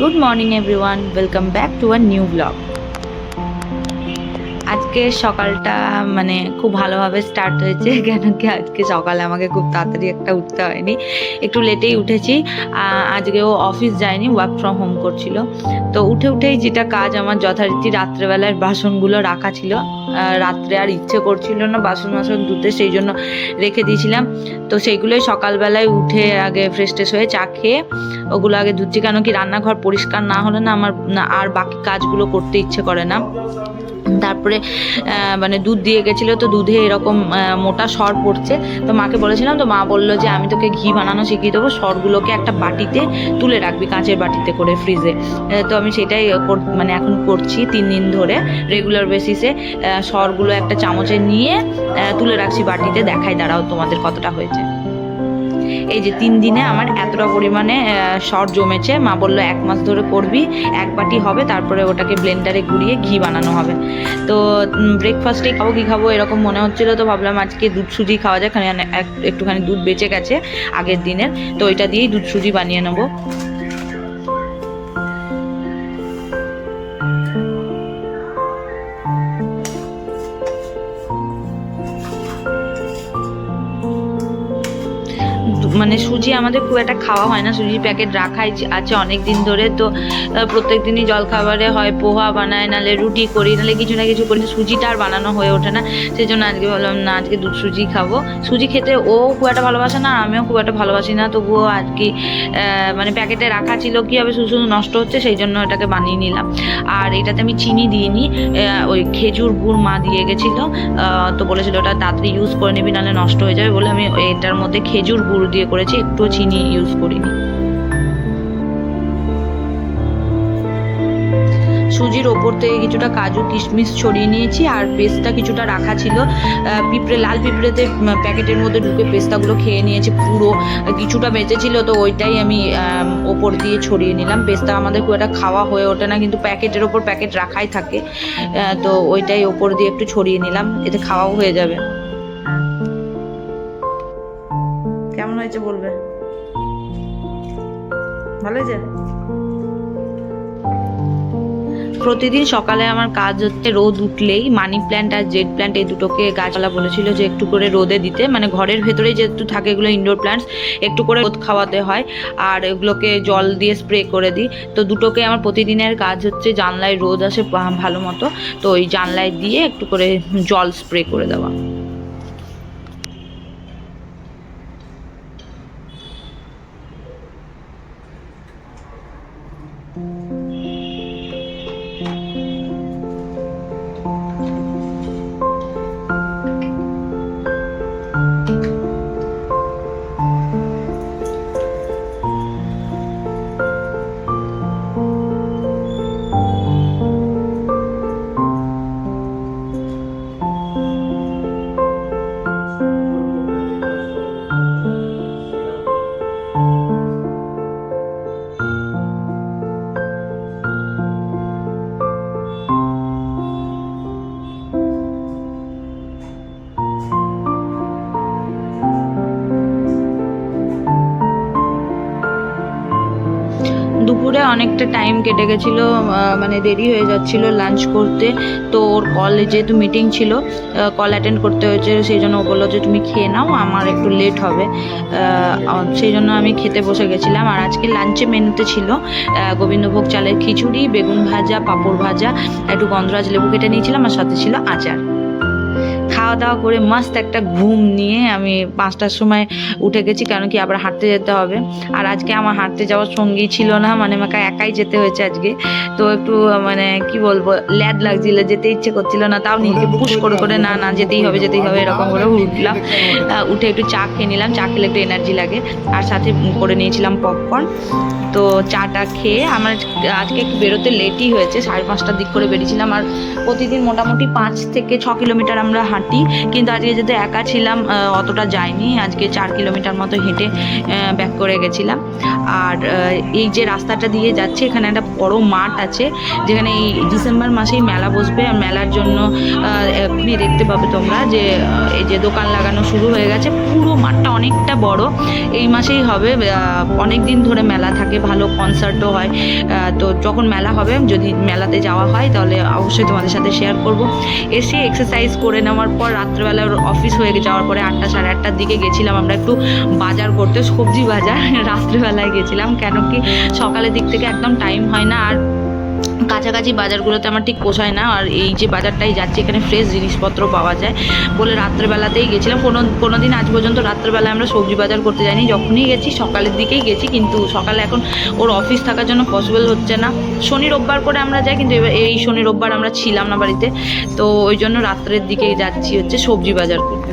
good morning everyone welcome back to our new blog আজকে সকালটা মানে খুব ভালোভাবে স্টার্ট হয়েছে, কেন কি আজকে সকালে আমাকে খুব তাড়াতাড়ি একটা উঠতে হয়নি। একটু লেটেই উঠেছি আজকেও অফিস যায়নি ওয়ার্ক ফ্রম হোম করছিল। তো উঠে উঠেই যেটা কাজ আমার যথারীতি রাত্রেবেলার বাসনগুলো রাখা ছিল রাত্রে আর ইচ্ছে করছিল না বাসন বাসন ধুতে, সেই জন্য রেখে দিয়েছিলাম। তো সেইগুলোই সকালবেলায় উঠে আগে ফ্রেশ ট্রেশ হয়ে চা খেয়ে, ওগুলো আগে ধুচ্ছি, কেন কি রান্নাঘর পরিষ্কার না হলে না আমার আর বাকি কাজগুলো করতে ইচ্ছে করে না। তারপরে মানে দুধ দিয়ে গেছিল, তো দুধে এরকম মোটা সর পড়ছে। তো মাকে বলেছিলাম, তো মা বলল যে, আমি তোকে ঘি বানানো শিখিয়ে দেবো, সরগুলোকে একটা বাটিতে তুলে রাখবি, কাঁচের বাটিতে করে ফ্রিজে। তো আমি সেটাই মানে এখন করছি তিন দিন ধরে রেগুলার বেসিসে সরগুলো একটা চামচে নিয়ে তুলে রাখছি বাটিতে, দেখাই, দাঁড়াও তোমাদের কতটা হয়েছে। এই যে তিন দিনে আমার এতটা পরিমাণে শর্ট জমেছে। মা বলল, এক মাস ধরে করবি, এক বাটি হবে, তারপরে ওটাকে ব্লেন্ডারে গুড়িয়ে ঘি বানানো হবে। তো ব্রেকফাস্টে খাব, কি খাব, এরকম মনে হচ্ছিল, তো ভাবলাম আজকে দুধ সুজি খাওয়া যায় খানি একটুখানি দুধ বেঁচে গেছে আগের দিনের। তো ওইটা দিয়েই দুধ সুজি বানিয়ে নেব। মানে সুজি আমাদের খুব একটা খাওয়া হয় না। সুজির প্যাকেট রাখাই আছে অনেক দিন ধরে। তো প্রত্যেক দিনই জলখাবারে হয়, পোহা বানায়, নালে রুটি করি, নালে কিছু না কিছু করি। সুজিটা আর বানানো হয়ে ওঠে না। সেই জন্য আজকে ভাবলাম না, আজকে দুধ সুজি খাব। সুজি খেতে ও খুব একটা ভালোবাসে না আমিও খুব একটা ভালোবাসি না। তবুও আর কি মানে প্যাকেটে রাখা ছিল কি হবে, শুধু শুধু নষ্ট হচ্ছে সেই জন্য এটাকে বানিয়ে নিলাম। আর এটাতে আমি চিনি দিইনি ওই খেজুর গুড় মা দিয়ে গেছিল। তো বলেছিল ওটা তাড়াতাড়ি ইউজ করে নিবি নাহলে নষ্ট হয়ে যাবে বলে আমি এটার মধ্যে খেজুর গুড় দিয়ে করেছি একটুও চিনি ইউজ করিনি। সুজির ওপর থেকে কিছুটা কাজু, কিশমিশ ছড়িয়ে নিয়েছি, আর পেস্টটা কিছুটা রাখা ছিল। পিঁপড়ে, লাল পিঁপড়েতে প্যাকেটের মধ্যে ঢুকে পেস্তাগুলো খেয়ে নিয়েছে পুরো। কিছুটা বেঁচেছিল তো ওইটাই আমি ওপর দিয়ে ছড়িয়ে নিলাম। পেস্তা আমাদের খুব একটা খাওয়া হয়ে ওঠে না, কিন্তু প্যাকেটের ওপর প্যাকেট রাখাই থাকে। তো ওইটাই ওপর দিয়ে একটু ছড়িয়ে নিলাম, এতে খাওয়াও হয়ে যাবে। হয়েছে বলবে। ভালো হয়েছে? প্রতিদিন সকালে আমার কাজ হচ্ছে রোদ উঠলেই মানি প্ল্যান্ট আর জেড প্ল্যান্ট এই দুটোকে গাছপালা বলেছিল যে একটু করে রোদে দিতে। মানে ঘরের ভেতরে যেহেতু থাকে এগুলো ইনডোর প্ল্যান্টস একটু করে রোদ খাওয়াতে হয় আর এগুলোকে জল দিয়ে স্প্রে করে দিই। তো দুটোকে আমার প্রতিদিনের কাজ হচ্ছে জানলায় রোদ আসে ভালো মতো। তো ওই জানলায় দিয়ে একটু করে জল স্প্রে করে দেওয়া। দুপুরে অনেকটা টাইম কেটে গেছিল মানে দেরি হয়ে যাচ্ছিল লাঞ্চ করতে। তো ওর কলে যেহেতু মিটিং ছিল কল অ্যাটেন্ড করতে হয়েছে, সেই জন্য ও বলল যে, তুমি খেয়ে নাও, আমার একটু লেট হবে। সেই জন্য আমি খেতে বসে গেছিলাম। আর আজকে লাঞ্চে মেনুতে ছিল গোবিন্দভোগ চালের খিচুড়ি, বেগুন ভাজা, পাঁপড় ভাজা, একটু গন্ধরাজ লেবু কেটে নিয়েছিলাম, আর সাথে ছিল আচার। খাওয়া দাওয়া করে মাস্ত একটা ঘুম নিয়ে আমি পাঁচটার সময় উঠে গেছি কারণ কি আবার হাঁটতে যেতে হবে। আর আজকে আমার হাঁটতে যাওয়ার সঙ্গী ছিল না মানে আমাকে একাই যেতে হয়েছে আজকে। তো একটু মানে কি বলব, ল্যাদ লাগছিল, যেতে ইচ্ছে করছিল না, তাও নিজেকে পুশ করে করে না না, যেতেই হবে যেতেই হবে, এরকম করে উঠলাম। উঠে একটু চা খেয়ে নিলাম, চা খেলে একটু এনার্জি লাগে। আর সাথে করে নিয়েছিলাম পপকর্ন তো চাটা খেয়ে আমার আজকে একটু বেরোতে লেটই হয়েছে, সাড়ে পাঁচটার দিক করে বেরিয়েছিলাম। আর প্রতিদিন মোটামুটি পাঁচ থেকে ছ কিলোমিটার আমরা হাঁটি। হাঁটি কিন্তু আজকে যেহেতু একা ছিলাম অতটা যাইনি। আজকে চার কিলোমিটার মতো হেঁটে ব্যাক করে গেছিলাম। আর এই যে রাস্তাটা দিয়ে যাচ্ছে, এখানে একটা বড় মাঠ আছে, যেখানে এই ডিসেম্বর মাসেই মেলা বসবে। আর মেলার জন্য এখনই দেখতে পাবে তোমরা যে এই যে দোকান লাগানো শুরু হয়ে গেছে। পুরো মাঠটা অনেকটা বড়। এই মাসেই হবে অনেক দিন ধরে মেলা থাকে, ভালো কনসার্টও হয়। তো যখন মেলা হবে, যদি মেলাতে যাওয়া হয়, তাহলে অবশ্যই তোমাদের সাথে শেয়ার করব। এসে এক্সারসাইজ করে নেওয়ার পর রাত্রেবেলা ওর অফিস হয়ে যাওয়ার পরে আটটা সাড়ে আটটার দিকে গেছিলাম আমরা একটু বাজার করতে, সবজি বাজার। রাত্রেবেলায় গেছিলাম। কেন কি সকালের দিক থেকে একদম টাইম হয় না। আর কাছাকাছি বাজারগুলোতে আমার ঠিক পোষায় না, আর এই যে বাজারটাই যাচ্ছে, এখানে ফ্রেশ জিনিসপত্র পাওয়া যায়। বলে রাত্রেবেলাতেই গেছিলাম, কোনো কোনো দিন আজ পর্যন্ত রাত্রেবেলায় আমরা সবজি বাজার করতে যাইনি। যখনই গেছি, সকালের দিকেই গেছি, কিন্তু সকালে এখন ওর অফিস থাকার জন্য পসিবল হচ্ছে না। শনি রোববার করে আমরা যাই, কিন্তু এবার এই শনি রোববার আমরা ছিলাম না বাড়িতে। তো ওই জন্য রাত্রের দিকেই যাচ্ছি হচ্ছে সবজি বাজার করতে।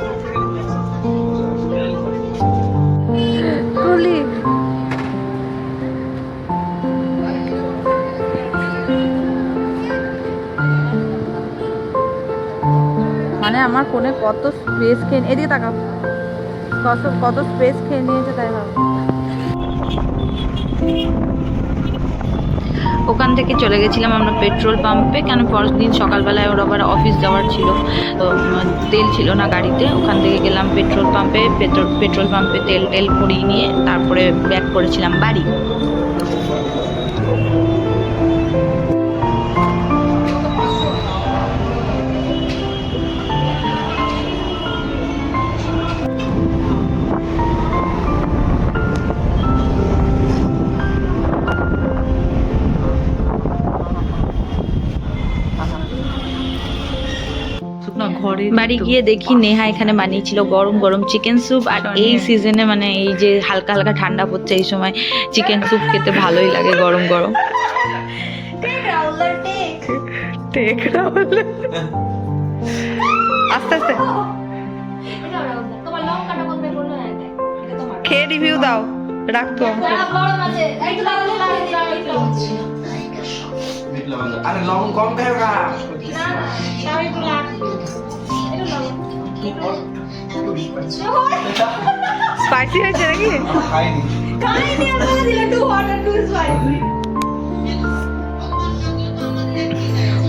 তুলি মানে আমার ফোনে কত স্পেস খেয়ে এদিকে তাকাও। কত কত স্পেস খেয়ে নিয়েছে তাই ভাব ওখান থেকে চলে গেছিলাম আমরা পেট্রোল পাম্পে, কেন পরের দিন সকালবেলায় ওর আবার অফিস যাওয়ার ছিল। তো তেল ছিল না গাড়িতে, ওখান থেকে গেলাম পেট্রোল পাম্পে পেট্রোল পেট্রোল পাম্পে তেল টেল ভরিয়ে নিয়ে তারপরে ব্যাক করেছিলাম বাড়ি। ঘরে বাড়ি গিয়ে দেখি নেহা এখানে বানিয়েছিল গরম গরম চিকেন স্যুপ আর এই সিজনে মানে এই যে হালকা হালকা ঠান্ডা পড়ছে এই সময় চিকেন স্যুপ খেতে ভালোই লাগে গরম গরম। আস্তে আস্তে। খেয়ে রিভিউ দাও। রাখতো আরে লবণ কম গা স্পাইসি হয়েছে নাকি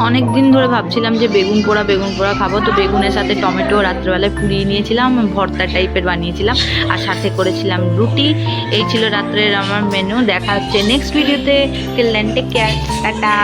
অনেক দিন ধরে ভাবছিলাম যে বেগুন পোড়া বেগুন পোড়া খাব। তো বেগুনের সাথে টমেটো রাত্রেবেলায় পুড়িয়ে নিয়েছিলাম ভর্তা টাইপের বানিয়েছিলাম। আর সাথে করেছিলাম রুটি। এই ছিল রাত্রের আমার মেনু দেখা হচ্ছে নেক্সট ভিডিওতে টেক কেয়ার টাটা